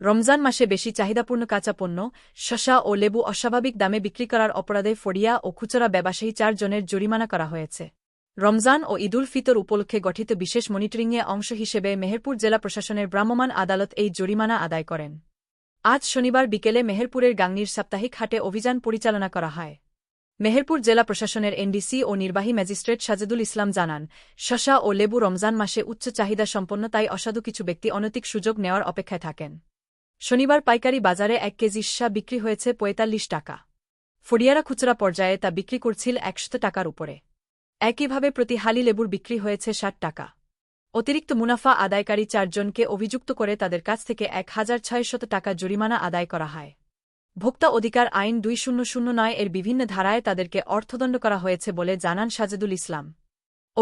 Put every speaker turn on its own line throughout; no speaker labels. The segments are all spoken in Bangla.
রমজান মাসে বেশি চাহিদাপূর্ণ কাঁচা পণ্য শশা ও লেবু অস্বাভাবিক দামে বিক্রি করার অপরাধে ফড়িয়া ও খুচরা ব্যবসায়ী চারজনের জরিমানা করা হয়েছে। রমজান ও ঈদুল ফিতর উপলক্ষে গঠিত বিশেষ মনিটরিংয়ে অংশ হিসেবে মেহেরপুর জেলা প্রশাসনের ভ্রাম্যমাণ আদালত এই জরিমানা আদায় করেন। আজ শনিবার বিকেলে মেহেরপুরের গাংনির সাপ্তাহিক হাটে অভিযান পরিচালনা করা হয়। মেহেরপুর জেলা প্রশাসনের এনডিসি ও নির্বাহী ম্যাজিস্ট্রেট সাজেদুল ইসলাম জানান শশা ও লেবু রমজান মাসে উচ্চ চাহিদা সম্পন্ন তাই অসাধু কিছু ব্যক্তি অনৈতিক সুযোগ নেওয়ার অপেক্ষায় থাকেন। শনিবার পাইকারি বাজারে এক কেজি শা বিক্রি হয়েছে পঁয়তাল্লিশ টাকা। ফড়িয়ারা খুচরা পর্যায়ে তা বিক্রি করছিল একশত টাকার উপরে। একইভাবে প্রতি হালি লেবুর বিক্রি হয়েছে ষাট টাকা। অতিরিক্ত মুনাফা আদায়কারী চারজনকে অভিযুক্ত করে তাদের কাছ থেকে এক হাজার ছয়শত টাকা জরিমানা আদায় করা হয়। ভোক্তা অধিকার আইন দুই শূন্য শূন্য নয় এর বিভিন্ন ধারায় তাদেরকে অর্থদণ্ড করা হয়েছে বলে জানান সাজেদুল ইসলাম।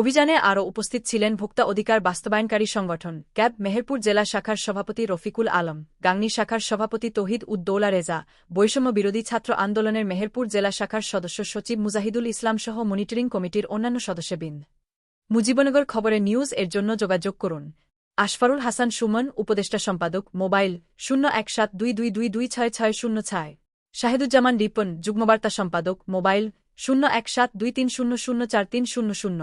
অভিযানে আরও উপস্থিত ছিলেন ভোক্তা অধিকার বাস্তবায়নকারী সংগঠন, ক্যাব মেহেরপুর জেলা শাখার সভাপতি রফিকুল আলম, গাংনী শাখার সভাপতি তহিদ উদ্দৌলা রেজা, বৈষম্য বিরোধী ছাত্র আন্দোলনের মেহেরপুর জেলা শাখার সদস্য সচিব মুজাহিদুল ইসলাম সহ মনিটরিং কমিটির অন্যান্য সদস্যবৃন্দ। মুজিবনগর খবরে নিউজ এর জন্য যোগাযোগ করুন। আশফারুল হাসান সুমন, উপদেষ্টা সম্পাদক, মোবাইল শূন্য এক সাত দুই দুই দুই দুই ছয় ছয় শূন্য ছয়। শাহিদুজ্জামান রিপন, যুগ্মবার্তা সম্পাদক, মোবাইল শূন্য এক সাত দুই তিন শূন্য শূন্য চার তিন শূন্য শূন্য।